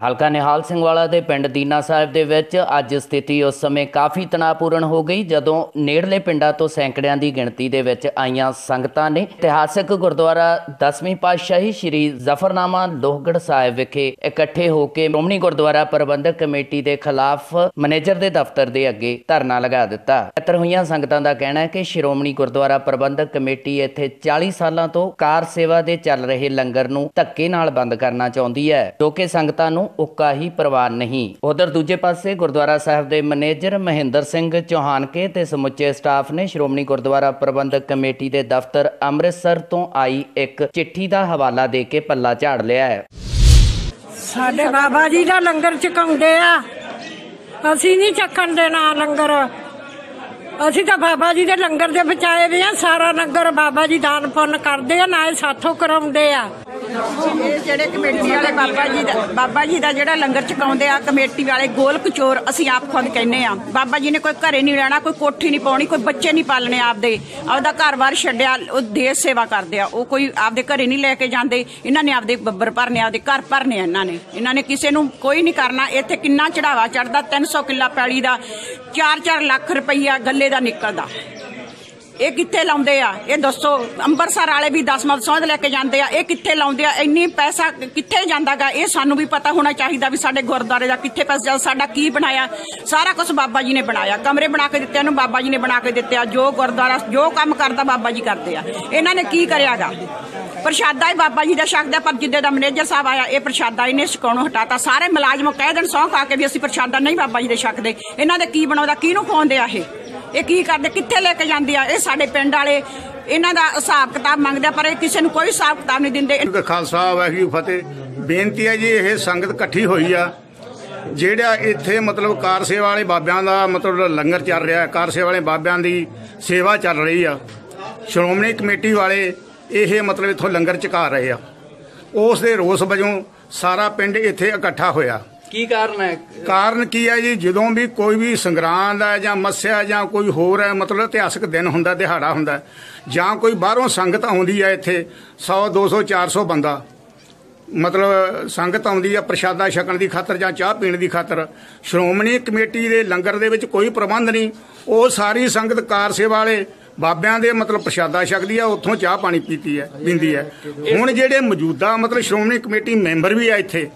ਹਲਕਾ ਨਿਹਾਲ ਸਿੰਘ ਵਾਲਾ ਦੇ ਪਿੰਡ ਦੀਨਾ ਸਾਹਿਬ ਦੇ ਵਿੱਚ ਅੱਜ ਸਥਿਤੀ ਉਸ ਸਮੇਂ ਕਾਫੀ ਤਣਾਅਪੂਰਨ ਹੋ ਗਈ, ਜਦੋਂ ਨੇੜਲੇ ਪਿੰਡਾਂ ਤੋਂ ਸੈਂਕੜਿਆਂ ਦੀ ਗਿਣਤੀ ਦੇ ਵਿੱਚ ਆਈਆਂ ਸੰਗਤਾਂ ਨੇ ਇਤਿਹਾਸਕ ਗੁਰਦੁਆਰਾ 10ਵੀਂ ਪਾਤਸ਼ਾਹੀ ਸ੍ਰੀ ਜ਼ਫਰਨਾਮਾ ਲੋਹਗੜ੍ਹ ਸਾਹਿਬ ਵਿਖੇ ਇਕੱਠੇ ਹੋ ਕੇ ਸ਼੍ਰੋਮਣੀ ਗੁਰਦੁਆਰਾ ਪ੍ਰਬੰਧਕ ਕਮੇਟੀ ਦੇ ਖਿਲਾਫ ਮੈਨੇਜਰ ਦੇ ਦਫ਼ਤਰ ਦੇ ਅੱਗੇ ਧਰਨਾ ਲਗਾ ਦਿੱਤਾ। ਇਕੱਤਰ ਹੋਈਆਂ ਸੰਗਤਾਂ ਦਾ ਕਹਿਣਾ ਹੈ ਕਿ ਸ਼੍ਰੋਮਣੀ ਗੁਰਦੁਆਰਾ ਪ੍ਰਬੰਧਕ ਕਮੇਟੀ ਇੱਥੇ 40 ਸਾਲਾਂ ਤੋਂ ਕਾਰ ਸੇਵਾ ਦੇ ਚੱਲ ਰਹੇ ਲੰਗਰ ਨੂੰ ਧੱਕੇ ਨਾਲ ਬੰਦ ਕਰਨਾ ਚਾਹੁੰਦੀ ਹੈ, ਜੋ ਕਿ ਸੰਗਤਾਂ ਨੂੰ ਉੱਕਾ ਹੀ ਪ੍ਰਵਾਨ ਨਹੀਂ। ਉਧਰ ਦੂਜੇ ਪਾਸੇ ਗੁਰਦੁਆਰਾ ਸਾਹਿਬ ਦੇ ਮੈਨੇਜਰ ਮਹਿੰਦਰ ਸਿੰਘ ਚੌਹਾਨਕੇ ਤੇ ਸਮੁੱਚੇ ਸਟਾਫ ਨੇ ਸ਼੍ਰੋਮਣੀ ਗੁਰਦੁਆਰਾ ਪ੍ਰਬੰਧਕ ਕਮੇਟੀ ਦੇ ਦਫ਼ਤਰ ਅੰਮ੍ਰਿਤਸਰ ਤੋਂ ਆਈ ਇੱਕ ਚਿੱਠੀ ਦਾ ਹਵਾਲਾ ਦੇ ਕੇ ਪੱਲਾ ਝਾੜ ਲਿਆ ਹੈ। ਸਾਡੇ ਬਾਬਾ ਜੀ ਦਾ ਲੰਗਰ ਚਕਾਉਂਦੇ ਆ। ਅਸੀਂ ਨਹੀਂ ਚੱਕਣ ਦੇਣਾ ਲੰਗਰ। ਅਸੀਂ ਤਾਂ ਬਾਬਾ ਜੀ ਦੇ ਲੰਗਰ ਦੇ ਬਚਾਏ ਵੇ ਆ। ਸਾਰਾ ਲੰਗਰ ਬਾਬਾ ਜੀ ਦਾਨ ਪੁੰਨ ਕਰਦੇ ਆ ਨਾਲੇ ਸਾਥੋਂ ਕਰਾਉਂਦੇ ਆ। ਇਹ ਜਿਹੜੇ ਕਮੇਟੀ ਵਾਲੇ ਬਾਬਾ ਜੀ ਦਾ ਬਾਬਾ ਜੀ ਦਾ ਜਿਹੜਾ ਲੰਗਰ ਚਕਾਉਂਦੇ ਆ, ਕਮੇਟੀ ਵਾਲੇ ਗੋਲ ਕਚੋਰ ਅਸੀਂ ਆਪ ਖੁਦ ਕਹਿੰਨੇ ਆ। ਬਾਬਾ ਜੀ ਨੇ ਕੋਈ ਘਰੇ ਨਹੀਂ ਰਹਿਣਾ, ਕੋਈ ਕੋਠੀ ਨਹੀਂ ਪਾਉਣੀ, ਕੋਈ ਬੱਚੇ ਨਹੀਂ ਪਾਲਣੇ ਆਪਦੇ। ਆਪਦਾ ਘਰ-ਬਾਰ ਛੱਡਿਆ, ਉਹ ਦੇਸ਼ ਸੇਵਾ ਕਰਦੇ ਆ। ਉਹ ਕੋਈ ਆਪਦੇ ਘਰੇ ਨਹੀਂ ਲੈ ਕੇ ਜਾਂਦੇ। ਇਹਨਾਂ ਨੇ ਆਪਦੇ ਬੱਬਰ ਭਰਨੇ ਆਪਦੇ ਘਰ ਭਰਨੇ ਆ ਇਹਨਾਂ ਨੇ। ਇਹਨਾਂ ਨੇ ਕਿਸੇ ਨੂੰ ਕੋਈ ਨਹੀਂ ਕਰਨਾ। ਇੱਥੇ ਕਿੰਨਾ ਚੜਾਵਾ ਚੜਦਾ 300 ਕਿੱਲਾ ਪੈਲੀ ਦਾ 4-4 ਲੱਖ ਰੁਪਈਆ ਗੱਲੇ ਦਾ ਨਿਕਲਦਾ। ਇਹ ਕਿੱਥੇ ਲਾਉਂਦੇ ਆ? ਇਹ ਦੱਸੋ। ਅੰਮ੍ਰਿਤਸਰ ਵਾਲੇ ਵੀ ਦਸਮਤ ਸੌਂਦ ਲੈ ਕੇ ਜਾਂਦੇ ਆ। ਇਹ ਕਿੱਥੇ ਲਾਉਂਦੇ ਆ? ਇੰਨੀ ਪੈਸਾ ਕਿੱਥੇ ਜਾਂਦਾਗਾ? ਇਹ ਸਾਨੂੰ ਵੀ ਪਤਾ ਹੋਣਾ ਚਾਹੀਦਾ ਵੀ ਸਾਡੇ ਗੁਰਦੁਆਰੇ ਦਾ ਕਿੱਥੇ ਪੈਸਾ ਸਾਡਾ ਕੀ ਬਣਾਇਆ? ਸਾਰਾ ਕੁਝ ਬਾਬਾ ਜੀ ਨੇ ਬਣਾਇਆ। ਕਮਰੇ ਬਣਾ ਕੇ ਦਿੱਤੇ ਇਹਨੂੰ ਬਾਬਾ ਜੀ ਨੇ ਬਣਾ ਕੇ ਦਿੱਤੇ ਆ। ਜੋ ਗੁਰਦੁਆਰਾ, ਜੋ ਕੰਮ ਕਰਦਾ ਬਾਬਾ ਜੀ ਕਰਦੇ ਆ। ਇਹਨਾਂ ਨੇ ਕੀ ਕਰਿਆਗਾ? ਪ੍ਰਸ਼ਾਦਾ ਹੀ ਬਾਬਾ ਜੀ ਦਾ ਛਕਦਾ, ਪਰ ਜਿੱਦੇ ਦਾ ਮੈਨੇਜਰ ਸਾਹਿਬ ਆਇਆ, ਇਹ ਪ੍ਰਸ਼ਾਦਾ ਇਹਨੇ ਛਕਾਉਣੋਂ ਹਟਾਤਾ। ਸਾਰੇ ਮੁਲਾਜ਼ਮ ਕਹਿ ਦੇਣ ਸਹੁੰ ਖਾ ਕੇ ਵੀ ਅਸੀਂ ਪ੍ਰਸ਼ਾਦਾ ਨਹੀਂ ਬਾਬਾ ਜੀ ਦੇ ਛਕਦੇ। ਇਹਨਾਂ ਦੇ ਕੀ ਬਣਾਉਂਦਾ? ਕਿਹਨੂੰ ਖਵਾਉਂਦੇ ਆ ਇਹ? ਇਹ ਕੀ ਕਰਦੇ? ਕਿੱਥੇ ਲੈ ਕੇ ਜਾਂਦੇ ਆ? ਇਹ ਸਾਡੇ ਪਿੰਡ ਵਾਲੇ। ਇਹਨਾਂ ਦਾ ਹਿਸਾਬ ਕਿਤਾਬ ਮੰਗਦੇ ਆ, ਪਰ ਇਹ ਕਿਸੇ ਨੂੰ ਕੋਈ ਹਿਸਾਬ ਕਿਤਾਬ ਨਹੀਂ ਦਿੰਦੇ। ਖਾਲਸਾ, ਵਾਹਿਗੁਰੂ ਫਤਿਹ। ਬੇਨਤੀ ਹੈ ਜੀ, ਇਹ ਸੰਗਤ ਇਕੱਠੀ ਹੋਈ ਆ। ਜਿਹੜਾ ਇੱਥੇ ਮਤਲਬ ਕਾਰ ਸੇਵਾ ਵਾਲੇ ਬਾਬਿਆਂ ਦਾ ਮਤਲਬ ਲੰਗਰ ਚੱਲ ਰਿਹਾ ਹੈ ਕਾਰ ਸੇਵਾ ਵਾਲੇ ਬਾਬਿਆਂ ਦੀ ਸੇਵਾ ਚੱਲ ਰਹੀ ਆ। ਸ਼੍ਰੋਮਣੀ ਕਮੇਟੀ ਵਾਲੇ ਇਹ ਮਤਲਬ ਇੱਥੋਂ ਲੰਗਰ ਚੁਕਾ ਰਹੇ ਆ। ਉਸ ਦੇ ਰੋਸ ਵਜੋਂ ਸਾਰਾ ਪਿੰਡ ਇੱਥੇ ਇਕੱਠਾ ਹੋਇਆ। ਕੀ ਕਾਰਨ ਹੈ? ਕਾਰਨ ਕੀ ਹੈ ਜੀ? ਜਦੋਂ ਵੀ ਕੋਈ ਵੀ ਸੰਗਰਾਂਦ ਹੈ ਜਾਂ ਮੱਸਿਆ ਜਾਂ ਕੋਈ ਹੋਰ ਹੈ, ਮਤਲਬ ਇਤਿਹਾਸਕ ਦਿਨ ਹੁੰਦਾ, ਦਿਹਾੜਾ ਹੁੰਦਾ ਜਾਂ ਕੋਈ ਬਾਹਰੋਂ ਸੰਗਤ ਆਉਂਦੀ ਹੈ ਇੱਥੇ 100 200 400 ਬੰਦਾ, ਮਤਲਬ ਸੰਗਤ ਆਉਂਦੀ ਆ ਪ੍ਰਸ਼ਾਦਾ ਛਕਣ ਦੀ ਖਾਤਰ ਜਾਂ ਚਾਹ ਪੀਣ ਦੀ ਖਾਤਰ, ਸ਼੍ਰੋਮਣੀ ਕਮੇਟੀ ਦੇ ਲੰਗਰ ਦੇ ਵਿੱਚ ਕੋਈ ਪ੍ਰਬੰਧ ਨਹੀਂ, ਉਹ ਸਾਰੀ ਸੰਗਤ ਕਾਰ ਸੇਵਾ ਵਾਲੇ ਬਾਬਿਆਂ ਦੇ ਮਤਲਬ ਪ੍ਰਸ਼ਾਦਾ ਛਕਦੀ ਆ ਉੱਥੋਂ ਚਾਹ ਪਾਣੀ ਪੀਤੀ ਹੈ ਪੀਂਦੀ ਹੈ ਹੁਣ ਜਿਹੜੇ ਮੌਜੂਦਾ ਮਤਲਬ ਸ਼੍ਰੋਮਣੀ ਕਮੇਟੀ ਮੈਂਬਰ ਵੀ ਆ ਇੱਥੇ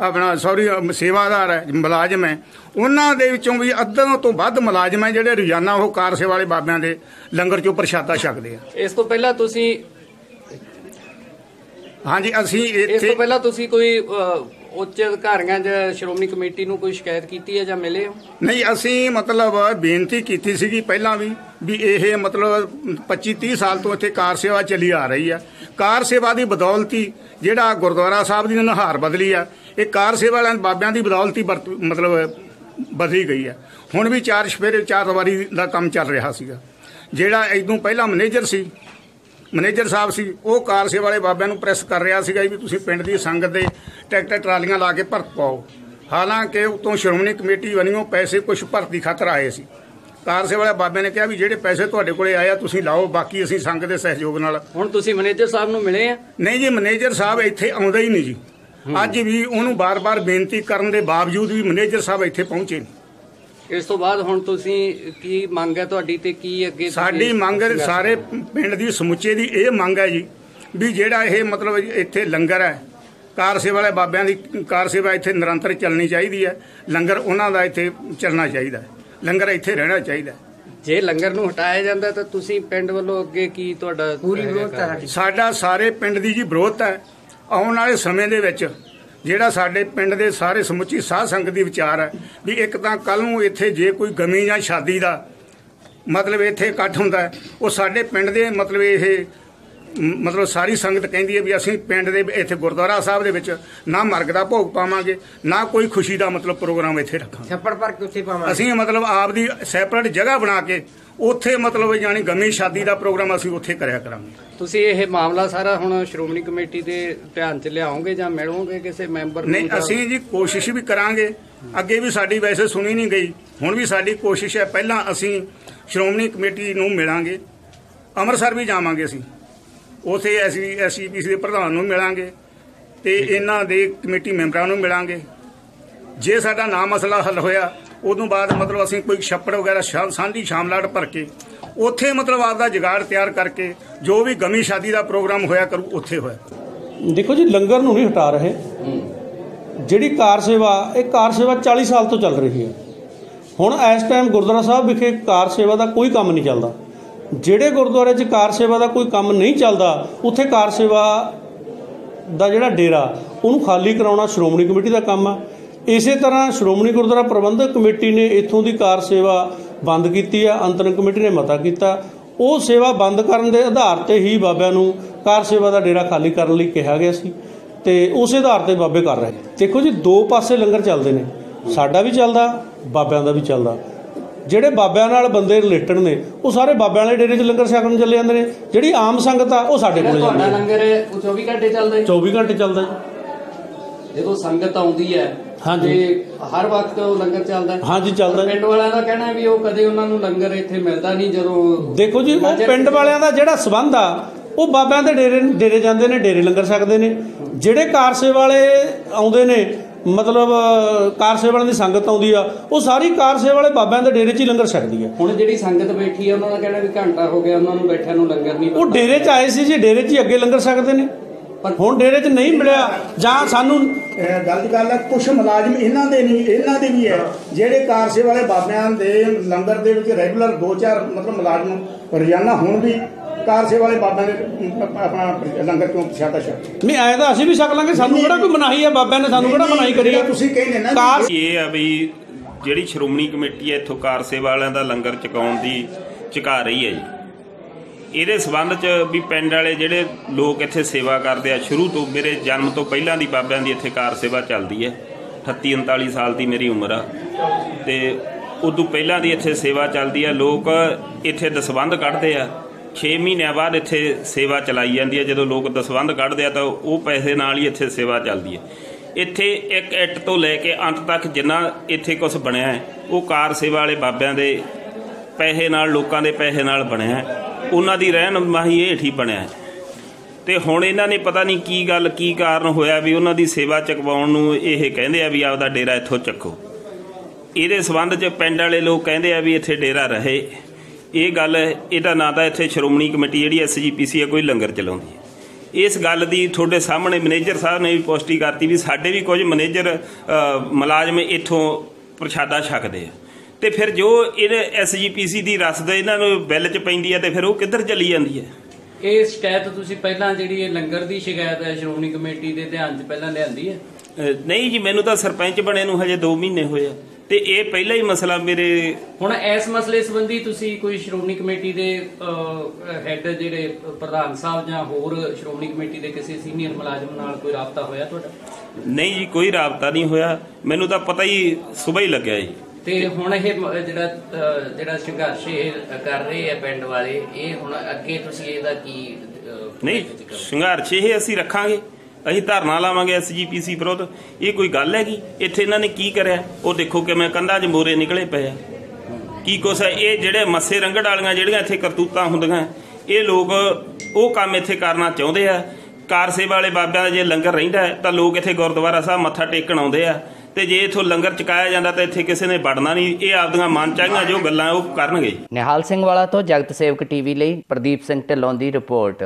ਆਪਣਾ ਸੌਰੀ ਸੇਵਾਦਾਰ ਹੈ ਮੁਲਾਜ਼ਮ ਹੈ ਉਹਨਾਂ ਦੇ ਵਿੱਚੋਂ ਵੀ ਅੱਧਾ ਤੋਂ ਵੱਧ ਮੁਲਾਜ਼ਮ ਹੈ ਜਿਹੜੇ ਰੋਜ਼ਾਨਾ ਉਹ ਕਾਰ ਸੇਵਾ ਵਾਲੇ ਬਾਬਿਆਂ ਦੇ ਲੰਗਰ ਚੋਂ ਪ੍ਰਸ਼ਾਦਾ ਛਕਦੇ ਆ। ਇਸ ਤੋਂ ਪਹਿਲਾਂ ਤੁਸੀਂ ਹਾਂਜੀ ਅਸੀਂ ਇਸ ਇੱਥੇ ਤੋਂ ਪਹਿਲਾਂ ਤੁਸੀਂ ਕੋਈ ਉੱਚ ਅਧਿਕਾਰੀਆਂ ਜਾਂ ਸ਼੍ਰੋਮਣੀ ਕਮੇਟੀ ਨੂੰ ਕੋਈ ਸ਼ਿਕਾਇਤ ਕੀਤੀ ਹੈ ਜਾਂ ਮਿਲੇ ਹੋ? ਨਹੀਂ, ਅਸੀਂ ਮਤਲਬ ਬੇਨਤੀ ਕੀਤੀ ਸੀਗੀ ਪਹਿਲਾਂ ਵੀ ਵੀ ਇਹ ਮਤਲਬ 25 30 ਸਾਲ ਤੋਂ ਇੱਥੇ ਕਾਰ ਸੇਵਾ ਚੱਲੀ ਆ ਰਹੀ ਆ। ਕਾਰ ਸੇਵਾ ਦੀ ਬਦੌਲਤੀ ਜਿਹੜਾ ਗੁਰਦੁਆਰਾ ਸਾਹਿਬ ਦੀ ਨਹਾਰ ਬਦਲੀ ਆ, ਇਹ ਕਾਰ ਸੇਵਾ ਵਾਲਿਆਂ, ਬਾਬਿਆਂ ਦੀ ਬਦੌਲਤੀ ਮਤਲਬ ਬਦਲੀ ਗਈ ਆ। ਹੁਣ ਵੀ ਚਾਰ ਸਵੇਰੇ ਚਾਰ ਵਾਰੀ ਦਾ ਕੰਮ ਚੱਲ ਰਿਹਾ ਸੀਗਾ। ਜਿਹੜਾ ਇਦੋਂ ਪਹਿਲਾਂ ਮੈਨੇਜਰ ਸੀ, ਮੈਨੇਜਰ ਸਾਹਿਬ ਸੀ, ਉਹ ਕਾਰ ਸੇਵਾ ਵਾਲੇ ਬਾਬਿਆਂ ਨੂੰ ਪ੍ਰੈਸ ਕਰ ਰਿਹਾ ਸੀਗਾ ਵੀ ਤੁਸੀਂ ਪਿੰਡ ਦੀ ਸੰਗਤ ਦੇ ਟਰੈਕਟਰ ਟਰਾਲੀਆਂ ਲਾ ਕੇ ਭਰਤ ਪਾਓ। ਹਾਲਾਂਕਿ ਉਤੋਂ ਸ਼੍ਰੋਮਣੀ ਕਮੇਟੀ ਵੱਲੋਂ ਪੈਸੇ ਕੁਝ ਭਰਤੀ ਖਾਤਰ ਆਏ ਸੀ। ਕਾਰ ਸੇਵਾ ਵਾਲੇ ਬਾਬਿਆਂ ਨੇ ਕਿਹਾ ਵੀ ਜਿਹੜੇ ਪੈਸੇ ਤੁਹਾਡੇ ਕੋਲੇ ਆਏ ਆ ਤੁਸੀਂ ਲਾਓ ਬਾਕੀ ਅਸੀਂ ਸੰਗਤ ਦੇ ਸਹਿਯੋਗ ਨਾਲ। ਹੁਣ ਤੁਸੀਂ ਮੈਨੇਜਰ ਸਾਹਿਬ ਨੂੰ ਮਿਲੇ ਆ? ਨਹੀਂ ਜੀ ਮੈਨੇਜਰ ਸਾਹਿਬ ਇੱਥੇ ਆਉਂਦਾ ਹੀ ਨਹੀਂ ਜੀ। ਅੱਜ ਵੀ ਉਹਨੂੰ ਬਾਰ-ਬਾਰ ਬੇਨਤੀ ਕਰਨ ਦੇ ਬਾਵਜੂਦ ਵੀ ਮੈਨੇਜਰ ਸਾਹਿਬ ਇੱਥੇ ਪਹੁੰਚੇ ਨਹੀਂ। ਇਸ ਤੋਂ ਬਾਅਦ ਹੁਣ ਤੁਸੀਂ ਕੀ ਮੰਗ ਹੈ ਤੁਹਾਡੀ ਤੇ ਕੀ ਅੱਗੇ ਸਾਡੀ ਮੰਗ ਸਾਰੇ ਪਿੰਡ ਦੀ ਸਮੁੱਚੇ ਦੀ ਇਹ ਮੰਗ ਹੈ ਜੀ ਵੀ ਜਿਹੜਾ ਇਹ ਮਤਲਬ ਇੱਥੇ ਲੰਗਰ ਹੈ ਕਾਰ ਸੇਵਾ ਵਾਲੇ ਬਾਬਿਆਂ ਦੀ ਕਾਰ ਸੇਵਾ ਇੱਥੇ ਨਿਰੰਤਰ ਚੱਲਣੀ ਚਾਹੀਦੀ ਹੈ। ਲੰਗਰ ਉਹਨਾਂ ਦਾ ਇੱਥੇ ਚੱਲਣਾ ਚਾਹੀਦਾ ਹੈ। ਲੰਗਰ ਇੱਥੇ ਰਹਿਣਾ ਚਾਹੀਦਾ ਹੈ। ਜੇ ਲੰਗਰ ਨੂੰ ਹਟਾਇਆ ਜਾਂਦਾ ਤਾਂ ਤੁਸੀਂ ਪਿੰਡ ਵੱਲੋਂ ਅੱਗੇ ਕੀ ਤੁਹਾਡਾ ਪੂਰੀ ਵਿਰੋਧਤਾ ਸਾਡਾ। ਸਾਰੇ ਪਿੰਡ ਦੀ ਜੀ ਵਿਰੋਧ ਹੈ। ਆਉਣ ਵਾਲੇ ਸਮੇਂ ਦੇ ਵਿੱਚ ਜਿਹੜਾ ਸਾਡੇ ਪਿੰਡ ਦੇ ਸਾਰੇ ਸਮੁੱਚੀ ਸਾਧ ਸੰਗਤ ਦੀ ਵਿਚਾਰ ਹੈ ਵੀ ਇੱਕ ਤਾਂ ਕੱਲ ਨੂੰ ਇੱਥੇ ਜੇ ਕੋਈ ਗਮੀ ਜਾਂ ਸ਼ਾਦੀ ਦਾ ਮਤਲਬ ਇੱਥੇ ਇਕੱਠ ਹੁੰਦਾ ਹੈ, ਉਹ ਸਾਡੇ ਪਿੰਡ ਦੇ ਮਤਲਬ ਇਹ ਮਤਲਬ ਸਾਰੀ ਸੰਗਤ ਕਹਿੰਦੀ ਹੈ ਵੀ ਅਸੀਂ ਪਿੰਡ ਦੇ ਇੱਥੇ ਗੁਰਦੁਆਰਾ ਸਾਹਿਬ ਦੇ ਵਿੱਚ ਨਾ ਮਰਗ ਦਾ ਭੋਗ ਪਾਵਾਂਗੇ ਨਾ ਕੋਈ ਖੁਸ਼ੀ ਦਾ ਮਤਲਬ ਪ੍ਰੋਗਰਾਮ ਇੱਥੇ ਰੱਖਾਂਗੇ। ਛੱਪੜ ਪਰ ਕਿੱਥੇ ਪਾਵਾਂ ਅਸੀਂ ਮਤਲਬ ਆਪ ਦੀ ਸੈਪਰੇਟ ਜਗ੍ਹਾ ਬਣਾ ਕੇ ਉੱਥੇ ਮਤਲਬ ਯਾਨੀ ਗਮੀ ਸ਼ਾਦੀ ਦਾ ਪ੍ਰੋਗਰਾਮ ਅਸੀਂ ਉੱਥੇ ਕਰਿਆ ਕਰਾਂਗੇ। ਤੁਸੀਂ ਇਹ ਮਾਮਲਾ ਸਾਰਾ ਹੁਣ ਸ਼੍ਰੋਮਣੀ ਕਮੇਟੀ ਦੇ ਧਿਆਨ 'ਚ ਲਿਆਓਗੇ ਜਾਂ ਮਿਲੋਗੇ ਕਿਸੇ ਮੈਂਬਰ ਨੂੰ ਨਹੀਂ ਜਾਂ- ਅਸੀਂ ਜੀ ਕੋਸ਼ਿਸ਼ ਵੀ ਕਰਾਂਗੇ। ਅੱਗੇ ਵੀ ਸਾਡੀ ਵੈਸੇ ਸੁਣੀ ਨਹੀਂ ਗਈ। ਹੁਣ ਵੀ ਸਾਡੀ ਕੋਸ਼ਿਸ਼ ਹੈ ਪਹਿਲਾਂ ਅਸੀਂ ਸ਼੍ਰੋਮਣੀ ਕਮੇਟੀ ਨੂੰ ਮਿਲਾਂਗੇ। ਅੰਮ੍ਰਿਤਸਰ ਵੀ ਜਾਵਾਂਗੇ ਅਸੀਂ। ਉਥੇ ਅਸੀਂ ਐਸਪੀਸੀ ਦੇ ਪ੍ਰਧਾਨ ਨੂੰ ਮਿਲਾਂਗੇ ਤੇ ਇਹਨਾਂ ਦੇ ਕਮੇਟੀ ਮੈਂਬਰਾਂ ਨੂੰ ਮਿਲਾਂਗੇ। ਜੇ ਸਾਡਾ ਨਾ ਮਸਲਾ ਹੱਲ ਹੋਇਆ ਉਦੋਂ ਬਾਅਦ ਮਤਲਬ ਅਸੀਂ ਕੋਈ ਛੱਪੜ ਵਗੈਰਾ ਸ਼ਾ- ਸਾਂਝੀ ਸ਼ਾਮਲਾਟ ਭਰ ਕੇ ਉੱਥੇ ਮਤਲਬ ਆਪਦਾ ਜੁਗਾੜ ਤਿਆਰ ਕਰਕੇ ਜੋ ਵੀ ਗਮੀ ਸ਼ਾਦੀ ਦਾ ਪ੍ਰੋਗਰਾਮ ਹੋਇਆ ਕਰੂ ਉੱਥੇ ਹੋਇਆ। ਦੇਖੋ ਜੀ ਲੰਗਰ ਨੂੰ ਨਹੀਂ ਹਟਾ ਰਹੇ। ਜਿਹੜੀ ਕਾਰ ਸੇਵਾ ਇਹ ਕਾਰ ਸੇਵਾ 40 ਸਾਲ ਤੋਂ ਚੱਲ ਰਹੀ ਹੈ। ਹੁਣ ਇਸ ਟਾਈਮ ਗੁਰਦੁਆਰਾ ਸਾਹਿਬ ਵਿਖੇ ਕਾਰ ਸੇਵਾ ਦਾ ਕੋਈ ਕੰਮ ਨਹੀਂ ਚੱਲਦਾ। ਜਿਹੜੇ ਗੁਰਦੁਆਰੇ 'ਚ ਕਾਰ ਸੇਵਾ ਦਾ ਕੋਈ ਕੰਮ ਨਹੀਂ ਚੱਲਦਾ, ਉੱਥੇ ਕਾਰ ਸੇਵਾ ਦਾ ਜਿਹੜਾ ਡੇਰਾ, ਉਹਨੂੰ ਖਾਲੀ ਕਰਾਉਣਾ ਸ਼੍ਰੋਮਣੀ ਕਮੇਟੀ ਦਾ ਕੰਮ ਆ। ਇਸੇ ਤਰ੍ਹਾਂ ਸ਼੍ਰੋਮਣੀ ਗੁਰਦੁਆਰਾ ਪ੍ਰਬੰਧਕ ਕਮੇਟੀ ਨੇ ਇੱਥੋਂ ਦੀ ਕਾਰ ਸੇਵਾ ਬੰਦ ਕੀਤੀ ਆ ਅੰਤਰਿਮ ਕਮੇਟੀ ਨੇ ਮਤਾ ਕੀਤਾ। ਉਹ ਸੇਵਾ ਬੰਦ ਕਰਨ ਦੇ ਆਧਾਰ ਤੇ ਹੀ ਬਾਬਿਆਂ ਨੂੰ ਕਾਰ ਸੇਵਾ ਦਾ ਡੇਰਾ ਖਾਲੀ ਕਰਨ ਲਈ ਕਿਹਾ ਗਿਆ ਸੀ ਤੇ ਉਸੇ ਆਧਾਰ ਤੇ ਬਾਬੇ ਕਰ ਰਹੇ ਦੇਖੋ ਜੀ, ਦੋ ਪਾਸੇ ਲੰਗਰ ਚੱਲਦੇ ਨੇ। ਸਾਡਾ ਵੀ ਚੱਲਦਾ, ਬਾਬਿਆਂ ਦਾ ਵੀ ਚੱਲਦਾ। ਜਿਹੜੇ ਬਾਬਿਆਂ ਨਾਲ ਬੰਦੇ ਰਿਲੇਟਡ ਨੇ ਉਹ ਸਾਰੇ ਬਾਬਿਆਂ ਵਾਲੇ ਡੇਰੇ 'ਚ ਲੰਗਰ ਛਕਣ ਚੱਲੇ ਜਾਂਦੇ ਨੇ। ਜਿਹੜੀ ਆਮ ਸੰਗਤ ਆ ਉਹ ਸਾਡੇ ਕੋਲੇ ਜਾਂਦੀ ਹੈ। ਲੰਗਰ ਹੈ, ਉਹ 24 ਘੰਟੇ ਚੱਲਦਾ ਹੈ? 24 ਘੰਟੇ ਚੱਲਦਾ ਜੀ ਜਦੋਂ ਸੰਗਤ ਆਉਂਦੀ ਹੈ ਹਾਂਜੀ। ਤੇ ਹਰ ਵਕਤ ਉਹ ਲੰਗਰ ਚੱਲਦਾ ਹੈ? ਹਾਂਜੀ ਚੱਲਦਾ। ਪਿੰਡ ਵਾਲਿਆਂ ਦਾ ਕਹਿਣਾ ਹੈ ਵੀ ਉਹ ਕਦੇ ਉਹਨਾਂ ਨੂੰ ਲੰਗਰ ਇੱਥੇ ਮਿਲਦਾ ਨਹੀਂ ਜਦੋਂ ਦੇਖੋ ਜੀ ਉਹ ਪਿੰਡ ਵਾਲਿਆਂ ਦਾ ਜਿਹੜਾ ਸਬੰਧ ਆ ਉਹ ਬਾਬਿਆਂ ਦੇ ਡੇਰੇ ਡੇਰੇ ਜਾਂਦੇ ਨੇ ਡੇਰੇ ਲੰਗਰ ਛਕਦੇ ਨੇ। ਜਿਹੜੇ ਕਾਰ ਸੇਵਾ ਵਾਲੇ ਆਉਂਦੇ ਨੇ ਮਤਲਬ ਕਾਰ ਸੇਵਾ ਵਾਲਿਆਂ ਦੀ ਸੰਗਤ ਆਉਂਦੀ ਆ ਉਹ ਸਾਰੀ ਕਾਰ ਸੇਵਾ ਵਾਲੇ ਬਾਬਿਆਂ ਦੇ ਡੇਰੇ 'ਚ ਹੀ ਲੰਗਰ ਛਕਦੀ ਆ। ਹੁਣ ਜਿਹੜੀ ਸੰਗਤ ਬੈਠੀ ਹੈ ਉਹਨਾਂ ਦਾ ਕਹਿਣਾ ਵੀ ਘੰਟਾ ਹੋ ਗਿਆ ਉਹਨਾਂ ਨੂੰ ਬੈਠਿਆਂ ਨੂੰ ਲੰਗਰ ਨਹੀਂ ਉਹ ਡੇਰੇ 'ਚ ਆਏ ਸੀ ਜੀ ਡੇਰੇ 'ਚ ਹੀ ਅੱਗੇ ਲੰਗਰ ਛਕਦੇ ਨੇ। ਪਰ ਹੁਣ ਡੇਰੇ 'ਚ ਨਹੀਂ ਮਿਲਿਆ ਜਾਂ ਸਾਨੂੰ ਗਲਤ ਗੱਲ ਹੈ ਕੁਝ ਮੁਲਾਜ਼ਮ ਇਹਨਾਂ ਦੇ ਨਹੀਂ ਇਹਨਾਂ ਦੇ ਵੀ ਹੈ ਜਿਹੜੇ ਕਾਰਸੇ ਵਾਲੇ ਬਾਬਿਆਂ ਦੇ ਲੰਗਰ ਦੇ ਵਿੱਚ ਰੈਗੂਲਰ ਦੋ ਚਾਰ ਮਤਲਬ ਮੁਲਾਜ਼ਮ ਰੋਜ਼ਾਨਾ ਹੁਣ ਵੀ ਕਾਰਸੇ ਵਾਲੇ ਬਾਬਿਆਂ ਦੇ ਆਪਣਾ ਲੰਗਰ ਕਿਉਂ ਪ੍ਰਸ਼ਾਦਾ ਛਕ ਨਹੀਂ ਆਏ ਤਾਂ ਅਸੀਂ ਵੀ ਛਕ ਲਾਂਗੇ ਸਾਨੂੰ ਕਿਹੜਾ ਕੋਈ ਮਨਾਹੀ ਆ ਬਾਬਿਆਂ ਨੇ ਸਾਨੂੰ ਕਿਹੜਾ ਮਨਾਹੀ ਕਰੀ ਆ ਤੁਸੀਂ ਕਹਿੰਦੇ ਨਾ ਕਾਰ ਇਹ ਆ ਵੀ ਜਿਹੜੀ ਸ਼੍ਰੋਮਣੀ ਕਮੇਟੀ ਹੈ ਇੱਥੋਂ ਕਾਰ ਸੇਵਾ ਵਾਲਿਆਂ ਦਾ ਲੰਗਰ ਚੁਕਾਉਣ ਦੀ ਚੁਕਾ ਰਹੀ ਹੈ ਜੀ। ਇਹਦੇ ਸਬੰਧ ਚ ਵੀ ਪਿੰਡ ਵਾਲੇ ਜਿਹੜੇ ਲੋਕ ਇੱਥੇ ਸੇਵਾ ਕਰਦੇ ਆ ਸ਼ੁਰੂ ਤੋਂ ਮੇਰੇ ਜਨਮ ਤੋਂ ਪਹਿਲਾਂ ਦੀ ਬਾਬਿਆਂ ਦੀ ਇੱਥੇ ਕਾਰ ਸੇਵਾ ਚੱਲਦੀ ਹੈ। 38 39 ਸਾਲ ਦੀ ਮੇਰੀ ਉਮਰ ਆ। ਤੇ ਉਦੋਂ ਪਹਿਲਾਂ ਦੀ ਇੱਥੇ ਸੇਵਾ ਚੱਲਦੀ ਆ ਲੋਕ ਇੱਥੇ ਦਸਵੰਧ ਕੱਢਦੇ ਆ। 6 ਮਹੀਨਿਆਂ ਬਾਅਦ ਇੱਥੇ ਸੇਵਾ ਚਲਾਈ ਜਾਂਦੀ ਹੈ ਜਦੋਂ ਲੋਕ ਦਸਵੰਧ ਕੱਢਦੇ ਆ ਤਾਂ ਉਹ ਪੈਸੇ ਨਾਲ ਹੀ ਇੱਥੇ ਸੇਵਾ ਚੱਲਦੀ ਹੈ ਇੱਥੇ ਇੱਕ ਇੱਟ ਤੋਂ ਲੈ ਕੇ ਅੰਤ ਤੱਕ ਜਿੰਨਾ ਇੱਥੇ ਕੁਝ ਬਣਿਆ ਹੈ, ਉਹ ਕਾਰ ਸੇਵਾ ਵਾਲੇ ਬਾਬਿਆਂ ਦੇ ਪੈਸੇ ਨਾਲ, ਲੋਕਾਂ ਦੇ ਪੈਸੇ ਨਾਲ ਬਣਿਆ ਹੈ। ਉਹਨਾਂ ਦੀ ਰਹਿਨਮਾਈ ਹੇਠ ਹੀ ਬਣਿਆ ਹੈ। ਤੇ ਹੁਣ ਇਹਨਾਂ ਨੇ ਪਤਾ ਨਹੀਂ ਕੀ ਗੱਲ, ਕੀ ਕਾਰਨ ਹੋਇਆ ਵੀ ਉਹਨਾਂ ਦੀ ਸੇਵਾ ਚੁਕਵਾਉਣ ਨੂੰ ਇਹ ਕਹਿੰਦੇ ਆ ਵੀ ਆਪਦਾ ਡੇਰਾ ਇੱਥੋਂ ਚੱਕੋ ਇਹਦੇ ਸਬੰਧ 'ਚ ਪਿੰਡ ਵਾਲੇ ਲੋਕ ਕਹਿੰਦੇ ਆ ਵੀ ਇੱਥੇ ਡੇਰਾ ਰਹੇ ਇਹ ਗੱਲ ਇਹਦਾ ਨਾਂ ਤਾਂ ਇੱਥੇ ਸ਼੍ਰੋਮਣੀ ਕਮੇਟੀ ਜਿਹੜੀ ਐਸਜੀਪੀਸੀ ਹੈ ਕੋਈ ਲੰਗਰ ਚਲਾਉਂਦੀ ਹੈ। ਇਸ ਗੱਲ ਦੀ ਤੁਹਾਡੇ ਸਾਹਮਣੇ ਮੈਨੇਜਰ ਸਾਹਿਬ ਨੇ ਵੀ ਪੁਸ਼ਟੀ ਕਰਤੀ ਵੀ ਸਾਡੇ ਵੀ ਕੁਝ ਮੈਨੇਜਰ ਮੁਲਾਜ਼ਮ ਇੱਥੋਂ ਪ੍ਰਸ਼ਾਦਾ ਛਕਦੇ ਆ। ਤੇ ਫਿਰ ਜੋ ਇਹਦੇ ਐਸਜੀਪੀਸੀ ਦੀ ਰਸਦ ਇਹਨਾਂ ਨੂੰ ਬਿੱਲ 'ਚ ਪੈਂਦੀ ਹੈ ਤੇ ਫਿਰ ਉਹ ਕਿੱਧਰ ਚਲੀ ਜਾਂਦੀ ਹੈ? ਇਹ ਸ਼ਿਕਾਇਤ ਤੁਸੀਂ ਪਹਿਲਾਂ ਜਿਹੜੀ ਇਹ ਲੰਗਰ ਦੀ ਸ਼ਿਕਾਇਤ ਹੈ ਸ਼੍ਰੋਮਣੀ ਕਮੇਟੀ ਦੇ ਧਿਆਨ 'ਚ ਪਹਿਲਾਂ ਲਿਆਂਦੀ ਹੈ? ਨਹੀਂ ਜੀ ਮੈਨੂੰ ਤਾਂ ਸਰਪੰਚ ਬਣੇ ਨੂੰ ਹਜੇ 2 ਮਹੀਨੇ ਹੋਏ ਆ। ਤੇ ਇਹ ਪਹਿਲਾ ਹੀ ਮਸਲਾ ਮੇਰੇ ਹੁਣ ਇਸ ਮਸਲੇ ਸੰਬੰਧੀ ਤੁਸੀਂ ਕੋਈ ਸ਼੍ਰੋਮਣੀ ਕਮੇਟੀ ਦੇ ਹੈੱਡ ਜਿਹੜੇ ਪ੍ਰਧਾਨ ਸਾਹਿਬ ਜਾਂ ਹੋਰ ਸ਼੍ਰੋਮਣੀ ਕਮੇਟੀ ਦੇ ਕਿਸੇ ਸੀਨੀਅਰ ਮੁਲਾਜ਼ਮ ਨਾਲ ਕੋਈ ਰਾਬਤਾ ਹੋਇਆ ਤੁਹਾਡਾ? ਨਹੀਂ ਜੀ ਕੋਈ ਰਾਬਤਾ ਨਹੀਂ ਹੋਇਆ। ਮੈਨੂੰ ਤਾਂ ਪਤਾ ਹੀ ਸਵੇਰ ਹੀ ਲੱਗਿਆ ਜੀ। ਤੇ ਹੁਣ ਇਹ ਜਿਹੜਾ ਜਿਹੜਾ ਸੰਘਰਸ਼ ਇਹ ਕਰ ਰਹੇ ਆ ਪਿੰਡ ਵਾਲੇ ਇਹ ਹੁਣ ਅੱਗੇ ਤੁਸੀਂ ਇਹਦਾ ਕੀ ਨਹੀਂ? ਸੰਘਰਸ਼ ਇਹ ਅਸੀਂ ਰੱਖਾਂਗੇ। ਅਸੀਂ ਧਰਨਾ ਲਾਵਾਂਗੇ ਐਸਜੀਪੀਸੀ ਵਿਰੁੱਧ। ਇਹ ਕੋਈ ਗੱਲ ਹੈਗੀ? ਇੱਥੇ ਇਹਨਾਂ ਨੇ ਕੀ ਕਰਿਆ? ਉਹ ਦੇਖੋ ਕਿਵੇਂ ਕੰਧਾਂ 'ਚ ਮੋਰੇ ਨਿਕਲੇ ਪਏ ਆ। ਕੀ ਕੁਛ ਹੈ? ਇਹ ਜਿਹੜੇ ਮੱਸੇ ਰੰਗੜ ਵਾਲੀਆਂ ਜਿਹੜੀਆਂ ਇੱਥੇ ਕਰਤੂਤਾਂ ਹੁੰਦੀਆਂ, ਇਹ ਲੋਕ ਉਹ ਕੰਮ ਇੱਥੇ ਕਰਨਾ ਚਾਹੁੰਦੇ ਆ। ਕਾਰ ਸੇਵਾ ਵਾਲੇ ਬਾਬਿਆਂ ਦਾ ਜੇ ਲੰਗਰ ਰਹਿੰਦਾ ਤਾਂ ਲੋਕ ਇੱਥੇ ਗੁਰਦੁਆਰਾ ਸਾਹਿਬ ਮੱਥਾ ਟੇਕਣ ਆਉਂਦੇ ਆ। ਤੇ ਜੇ ਇਥੋਂ ਲੰਗਰ ਚਕਾਇਆ ਜਾਂਦਾ, ਤਾਂ ਇੱਥੇ ਕਿਸੇ ਨੇ ਵੜਨਾ ਨਹੀਂ। ਇਹ ਆਪਦੀਆਂ ਮਨ ਚਾਹੀਆਂ ਜੋ ਗੱਲਾਂ ਉਹ ਕਰਨਗੇ। ਨਿਹਾਲ ਸਿੰਘ ਵਾਲਾ ਤੋਂ ਜਗਤ ਸੇਵਕ ਟੀਵੀ ਲਈ ਪ੍ਰਦੀਪ ਸਿੰਘ ਢਿੱਲੋਂ ਦੀ ਰਿਪੋਰਟ।